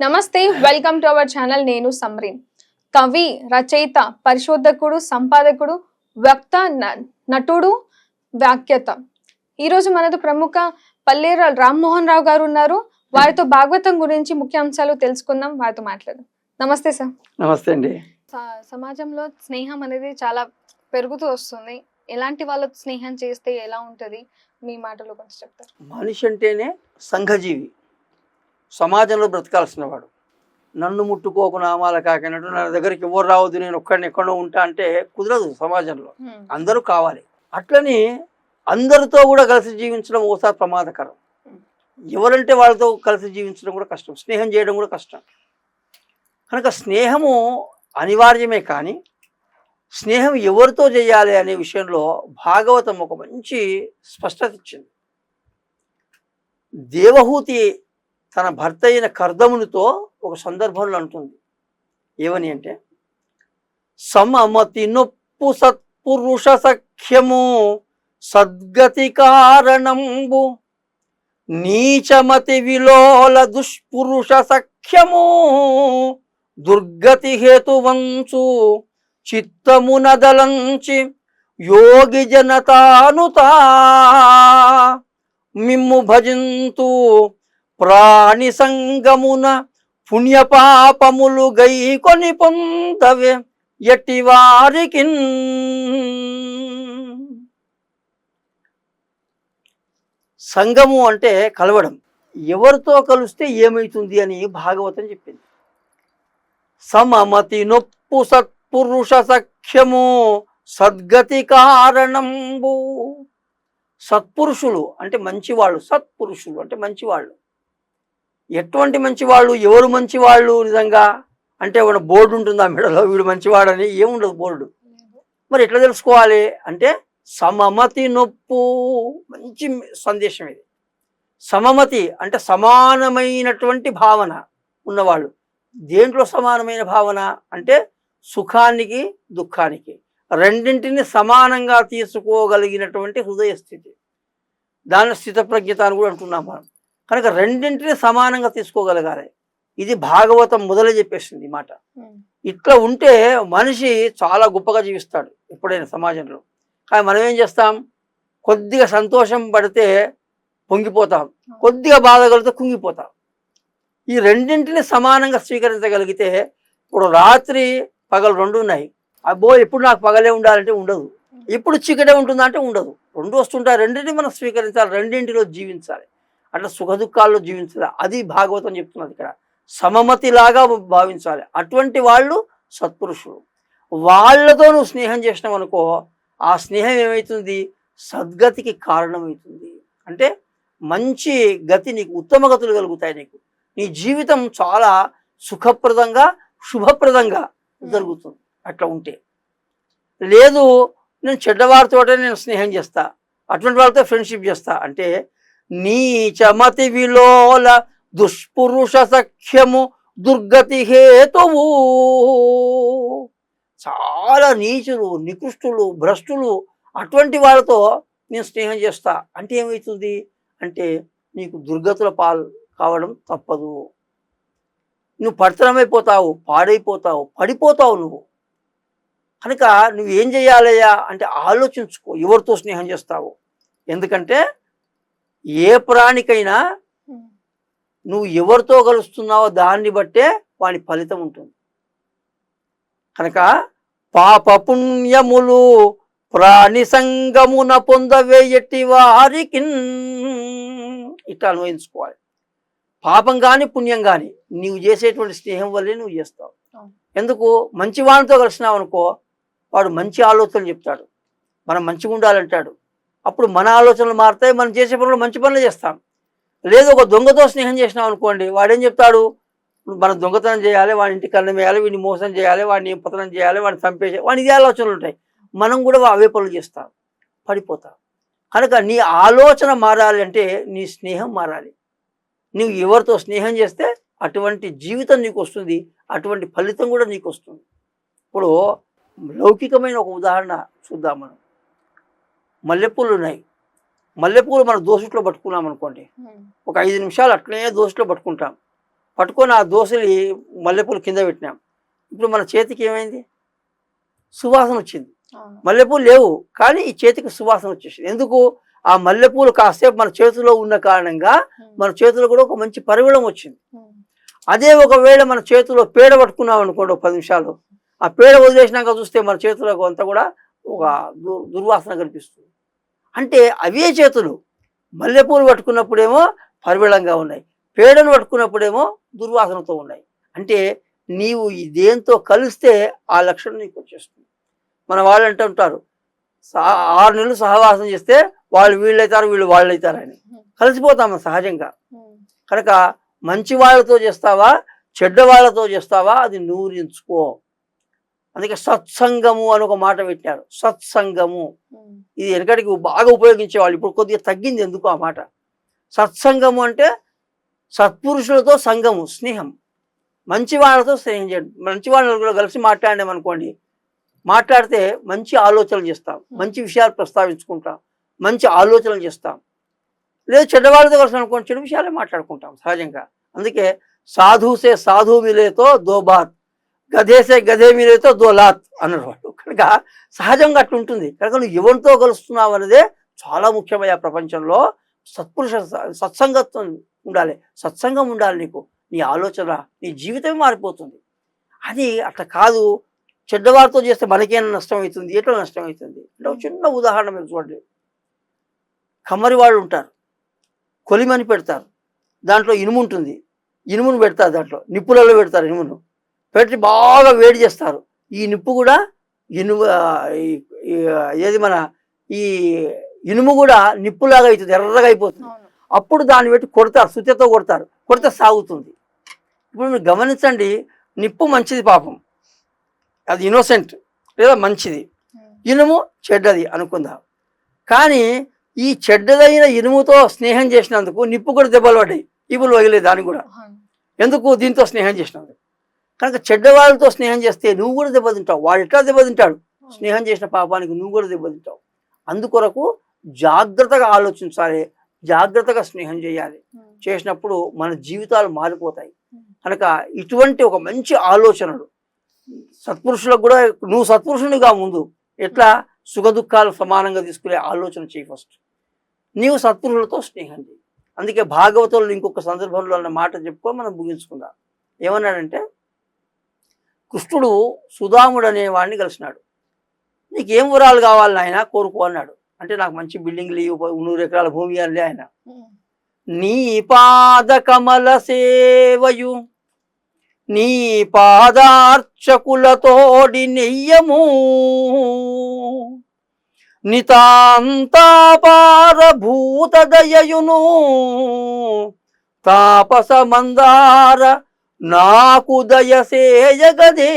నమస్తే welcome to our channel నేను సమ్రీన్. కవి రచయిత పరిశోధకుడు సంపాదకుడు వక్త నటుడు వ్యాఖ్యత. ఈరోజు మనతో ప్రముఖ పల్లేరు రామ్మోహన్ రావు గారు ఉన్నారు. వారితో భాగవతం గురించి ముఖ్యాంశాలు తెలుసుకుందాం. వారితో మాట్లాడదాం. నమస్తే సార్ నమస్తే అండి. సమాజంలో స్నేహం అనేది చాలా పెరుగుతూ వస్తుంది. ఎలాంటి వాళ్ళతో స్నేహం చేస్తే ఎలా ఉంటది? మీ మాటలో కొంచెం చెప్తారు? మనిషి అంటేనే సంఘజీవి. సమాజంలో బ్రతకాల్సిన వాడు నన్ను ముట్టుకోకు నామాల కాకినట్టు నా దగ్గరికి ఎవరు రావద్దు నేను ఒక్కడిని ఎక్కడో ఉంటా అంటే కుదరదు సమాజంలో. అందరూ కావాలి. అట్లని అందరితో కూడా కలిసి జీవించడం ఓసారి ప్రమాదకరం. ఎవరంటే వాళ్ళతో కలిసి జీవించడం కూడా కష్టం. స్నేహం చేయడం కూడా కష్టం. కనుక స్నేహము అనివార్యమే కానీ స్నేహం ఎవరితో చేయాలి అనే విషయంలో భాగవతం ఒక మంచి స్పష్టత ఇచ్చింది. దేవహూతి తన భర్త అయిన కర్దమునితో ఒక సందర్భంలో అంటుంది. ఏమని అంటే సమమతి నొప్పు సత్పురుష సఖ్యము సద్గతి కారణంబు నీచమతి విలోల దుష్పురుష సఖ్యము దుర్గతి హేతువంచు చిత్తమునదలంచి యోగి జనతానుతా మిమ్ము భజంతు ప్రాణి సంగమున పుణ్యపాపములు గైకొని పొందవే ఎట్టి వారికి సంగము అంటే కలవడం. ఎవరితో కలిస్తే ఏమైతుంది అని భాగవతం చెప్పింది. సమమతి నొప్పు సత్పురుష సఖ్యము సద్గతి కారణంబు. సత్పురుషులు అంటే మంచివాళ్ళు సత్పురుషులు అంటే మంచివాళ్ళు. ఎటువంటి మంచివాళ్ళు ఎవరు మంచివాళ్ళు నిజంగా? అంటే మన బోర్డు ఉంటుంది ఆ మెడలో వీడు మంచివాడని ఏముండదు బోర్డు. మరి ఎట్లా తెలుసుకోవాలి? అంటే సమమతి నొప్పు. మంచి సందేశం ఇది. సమమతి అంటే సమానమైనటువంటి భావన ఉన్నవాళ్ళు. దేంట్లో సమానమైన భావన? అంటే సుఖానికి దుఃఖానికి. రెండింటిని సమానంగా తీసుకోగలిగినటువంటి హృదయ స్థితి దాని స్థితప్రజ్ఞత అని కూడా అంటున్నాం మనం. కనుక రెండింటిని సమానంగా తీసుకోగలగాలి. ఇది భాగవతం మొదలు చెప్పేసింది ఈ మాట. ఇట్లా ఉంటే మనిషి చాలా గొప్పగా జీవిస్తాడు ఎప్పుడైనా సమాజంలో. కానీ మనం ఏం చేస్తాం? కొద్దిగా సంతోషం పడితే పొంగిపోతాం. కొద్దిగా బాధ కలిగితే కుంగిపోతాం. ఈ రెండింటిని సమానంగా స్వీకరించగలిగితే ఇప్పుడు రాత్రి పగలు రెండు ఉన్నాయి. అబ్బో ఎప్పుడు నాకు పగలే ఉండాలంటే ఉండదు. ఎప్పుడు చీకటే ఉంటుందా అంటే ఉండదు. రెండు వస్తుంటాయి. రెండింటిని మనం స్వీకరించాలి. రెండింటిలో జీవించాలి. అట్లా సుఖ దుఃఖాల్లో జీవించాలి? అది భాగవతం చెప్తున్నది ఇక్కడ. సమమతిలాగా భావించాలి. అటువంటి వాళ్ళు సత్పురుషులు. వాళ్ళతో నువ్వు స్నేహం చేసినావు అనుకో ఆ స్నేహం ఏమవుతుంది సద్గతికి కారణమవుతుంది. అంటే మంచి గతి నీకు ఉత్తమ గతులు కలుగుతాయి నీకు. నీ జీవితం చాలా సుఖప్రదంగా శుభప్రదంగా జరుగుతుంది. అట్లా ఉంటే. లేదు నేను చెడ్డవారితోటే నేను స్నేహం చేస్తా. అటువంటి వాళ్ళతో ఫ్రెండ్షిప్ చేస్తా. అంటే నీచమతి విలోల దుష్పురుష సఖ్యము దుర్గతి హేతువు. చాలా నీచులు నికృష్టులు భ్రష్టులు అటువంటి వాళ్ళతో నేను స్నేహం చేస్తా. అంటే ఏమవుతుంది అంటే నీకు దుర్గతుల పాలు కావడం తప్పదు. నువ్వు పడితనమైపోతావు పాడైపోతావు పడిపోతావు నువ్వు. కనుక నువ్వు ఏం చేయాలయ్యా? అంటే ఆలోచించుకో ఎవరితో స్నేహం చేస్తావు? ఎందుకంటే ఏ ప్రాణికైనా. నువ్వు ఎవరితో కలుస్తున్నావో దాన్ని బట్టే వాని ఫలితం ఉంటుంది. కనుక పాప పుణ్యములు ప్రాణి సంగమున పొందవేయటి వారికి ఇట్లా అన్వయించుకోవాలి పాపం కానీ పుణ్యం కానీ నీవు చేసేటువంటి స్నేహం వల్లే నువ్వు చేస్తావు. ఎందుకు? మంచి వాళ్ళతో కలిసినావు అనుకో వాడు మంచి ఆలోచనలు చెప్తాడు. మనం మంచిగా ఉండాలంటాడు అప్పుడు మన ఆలోచనలు మారుతాయి మనం చేసే పనులు మంచి పనులు చేస్తాం. లేదు ఒక దొంగతో స్నేహం చేసినాం అనుకోండి వాడేం చెప్తాడు? మనం దొంగతనం చేయాలి వాడి ఇంటి కన్నం వేయాలి వీడిని మోసం చేయాలి వాడిని పతనం చేయాలి వాడిని చంపేసి వాడిని ఇదే ఆలోచనలు ఉంటాయి. మనం కూడా అవే పనులు చేస్తాం పడిపోతాం. కనుక నీ ఆలోచన మారాలి అంటే నీ స్నేహం మారాలి. నువ్వు ఎవరితో స్నేహం చేస్తే అటువంటి జీవితం నీకు వస్తుంది అటువంటి ఫలితం కూడా నీకు వస్తుంది. ఇప్పుడు లౌకికమైన ఒక ఉదాహరణ చూద్దాం మనం. మల్లెపూలు ఉన్నాయి. మల్లెపూలు మనం దోసుట్లో పట్టుకున్నాం అనుకోండి. ఒక ఐదు నిమిషాలు అట్లనే దోసులో పట్టుకుంటాం. పట్టుకొని ఆ దోశలి మల్లెపూలు కింద పెట్టినాం. ఇప్పుడు మన చేతికి ఏమైంది? సువాసన వచ్చింది. మల్లెపూలు లేవు కానీ ఈ చేతికి సువాసన వచ్చేసింది. ఎందుకు? ఆ మల్లెపూలు కాసేపు మన చేతిలో ఉన్న కారణంగా మన చేతిలో కూడా ఒక మంచి పరిమళం వచ్చింది. అదే ఒకవేళ మన చేతిలో పేడ పట్టుకున్నాం అనుకోండి ఒక పది నిమిషాలు. ఆ పేడ వదిలేసినాక చూస్తే మన చేతిలో అంతా కూడా ఒక దుర్వాసన కనిపిస్తుంది. అంటే అవే చేతులు. మల్లెపూలు పట్టుకున్నప్పుడేమో పరిమళంగా ఉన్నాయి. పేడను పట్టుకున్నప్పుడేమో దుర్వాసనతో ఉన్నాయి. అంటే నీవు ఈ దేంతో కలిస్తే ఆ లక్షణం నీకు వచ్చేస్తుంది. మన వాళ్ళు అంటుంటారు ఆరు నెలలు సహవాసం చేస్తే వాళ్ళు వీళ్ళు అవుతారు వీళ్ళు వాళ్ళు అవుతారని కలిసిపోతాం సహజంగా. కనుక మంచి వాళ్ళతో చేస్తావా చెడ్డ వాళ్ళతో చేస్తావా అది నూరించుకో. అందుకే సత్సంగము అని ఒక మాట పెట్టారు. సత్సంగము. ఇది వెనకటికి బాగా ఉపయోగించేవాళ్ళు. ఇప్పుడు కొద్దిగా తగ్గింది ఎందుకు ఆ మాట? సత్సంగము అంటే సత్పురుషులతో సంగము స్నేహం. మంచి వాళ్ళతో స్నేహం చేయండి. మంచి వాళ్ళని కూడా కలిసి మాట్లాడాం అనుకోండి. మాట్లాడితే మంచి ఆలోచనలు చేస్తాం. మంచి విషయాలు ప్రస్తావించుకుంటాం. మంచి ఆలోచనలు చేస్తాం. లేదు చెడ్డవాళ్ళతో కలిసి అనుకోండి చెడు విషయాలే మాట్లాడుకుంటాం సహజంగా. అందుకే సాధుసే సాధు మిలేతో దో బాత్ గధేసే గధే మిలేతో దోలాత్ అన్నవాడు. కనుక సహజంగా అట్లా ఉంటుంది కనుక నువ్వు ఎవరితో కలుస్తున్నావు అనేదే చాలా ముఖ్యమైన ప్రపంచంలో. సత్పురుష సత్సంగత్వం ఉండాలి. సత్సంగం ఉండాలి నీకు. నీ ఆలోచన నీ జీవితమే మారిపోతుంది. అది అట్లా కాదు. చెడ్డవారితో చేస్తే మనకేమైనా నష్టం అవుతుంది? ఎట్లా నష్టం అవుతుంది? అంటే ఒక చిన్న ఉదాహరణ మీరు చూడండి. కమ్మరి వాళ్ళు ఉంటారు. కొలిమని పెడతారు. దాంట్లో ఇనుము ఉంటుంది. ఇనుమును పెడతారు దాంట్లో. నిప్పులలో పెడతారు ఇనుమును. పెట్టి బాగా వేడి చేస్తారు. ఈ నిప్పు కూడా ఇనుము ఏది మన ఈ ఇనుము కూడా నిప్పులాగా అవుతుంది ఎర్రగా అయిపోతుంది. అప్పుడు దాన్ని పెట్టి కొడతారు సుత్యతో కొడతారు కొడితే సాగుతుంది. ఇప్పుడు మీరు గమనించండి నిప్పు మంచిది పాపం. అది ఇన్నోసెంట్ లేదా మంచిది. ఇనుము చెడ్డది అనుకుందాం. కానీ ఈ చెడ్డదైన ఇనుముతో స్నేహం చేసినందుకు నిప్పు కూడా దెబ్బలు పడ్డాయి. ఇప్పుడు వగిలే దానికి కూడా. ఎందుకు దీంతో స్నేహం చేసినందుకు? కనుక చెడ్డవాళ్ళతో స్నేహం చేస్తే నువ్వు కూడా దెబ్బతింటావు. వాడు ఎట్లా దెబ్బతింటాడు? స్నేహం చేసిన పాపానికి నువ్వు కూడా దెబ్బతింటావు. అందుకొరకు జాగ్రత్తగా ఆలోచించాలి. జాగ్రత్తగా స్నేహం చేయాలి. చేసినప్పుడు మన జీవితాలు మారిపోతాయి. కనుక ఇటువంటి ఒక మంచి ఆలోచనలు సత్పురుషులకు కూడా నువ్వు సత్పురుషునిగా ముందు ఎట్లా సుఖ దుఃఖాలు సమానంగా తీసుకునే ఆలోచన చేయి ఫస్ట్. నీవు సత్పురుషులతో స్నేహం చేయి. అందుకే భాగవతంలో ఇంకొక సందర్భంలో అన్న మాట చెప్పుకో మనం ముగించుకుందాం. ఏమన్నాడంటే కృష్ణుడు సుధాముడు అనే వాడిని కలిసినాడు. నీకు ఏం వరాలు కావాలి నాయన? కోరుకో అన్నాడు. అంటే నాకు మంచి బిల్డింగ్లు నూరు ఎకరాల భూమి అని ఆయన. నీ పాద కమల సేవయు నీ పాదార్చకులతోడి నెయ్యము నితాంతాపార భూత దయయును తాపస మందార నాకు దయసేయగదే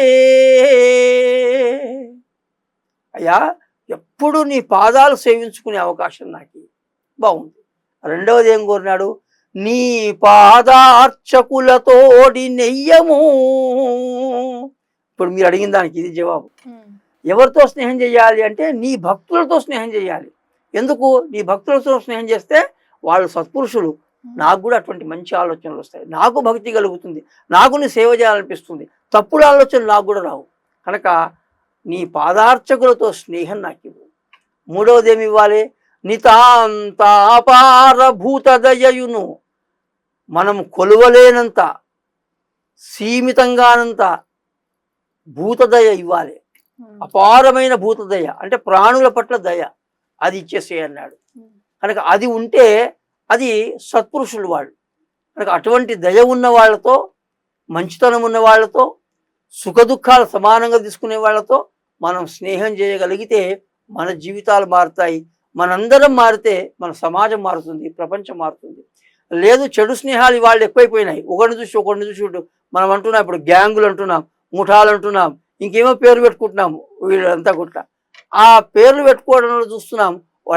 అయ్యా ఎప్పుడు నీ పాదాలు సేవించుకునే అవకాశం నాకు. బాగుంది. రెండవది ఏం కోరినాడు? నీ పాదార్చకులతోడి నెయ్యము. ఇప్పుడు మీరు అడిగిన దానికి ఇది జవాబు. ఎవరితో స్నేహం చేయాలి అంటే నీ భక్తులతో స్నేహం చేయాలి. ఎందుకు? నీ భక్తులతో స్నేహం చేస్తే వాళ్ళు సత్పురుషులు. నాకు కూడా అటువంటి మంచి ఆలోచనలు వస్తాయి. నాకు భక్తి కలుగుతుంది. నాకు నీ సేవ చేయాలనిపిస్తుంది. తప్పుడు ఆలోచనలు నాకు కూడా రావు. కనుక నీ పాదార్చకులతో స్నేహం నాకు ఇవ్వు. మూడవది ఏమి ఇవ్వాలి? నితాంతాపార భూతదయయును మనం కొలువలేనంత సీమితంగానంత భూతదయ ఇవ్వాలి. అపారమైన భూతదయ అంటే ప్రాణుల పట్ల దయ అది ఇచ్చేసే అన్నాడు. కనుక అది ఉంటే అది సత్పురుషులు వాళ్ళు. కనుక అటువంటి దయ ఉన్న వాళ్ళతో మంచితనం ఉన్న వాళ్ళతో సుఖ దుఃఖాలు సమానంగా తీసుకునే వాళ్ళతో మనం స్నేహం చేయగలిగితే మన జీవితాలు మారుతాయి. మనందరం మారితే మన సమాజం మారుతుంది ప్రపంచం మారుతుంది. లేదు చెడు స్నేహాలు వాళ్ళు ఎక్కువైపోయినాయి. ఒకరిని చూసి ఒకరిని చూసి మనం అంటున్నాం ఇప్పుడు గ్యాంగులు అంటున్నాం ముఠాలు అంటున్నాం ఇంకేమో పేర్లు పెట్టుకుంటున్నాం వీళ్ళంతా కూడా. ఆ పేర్లు పెట్టుకోవడంలో చూస్తున్నాం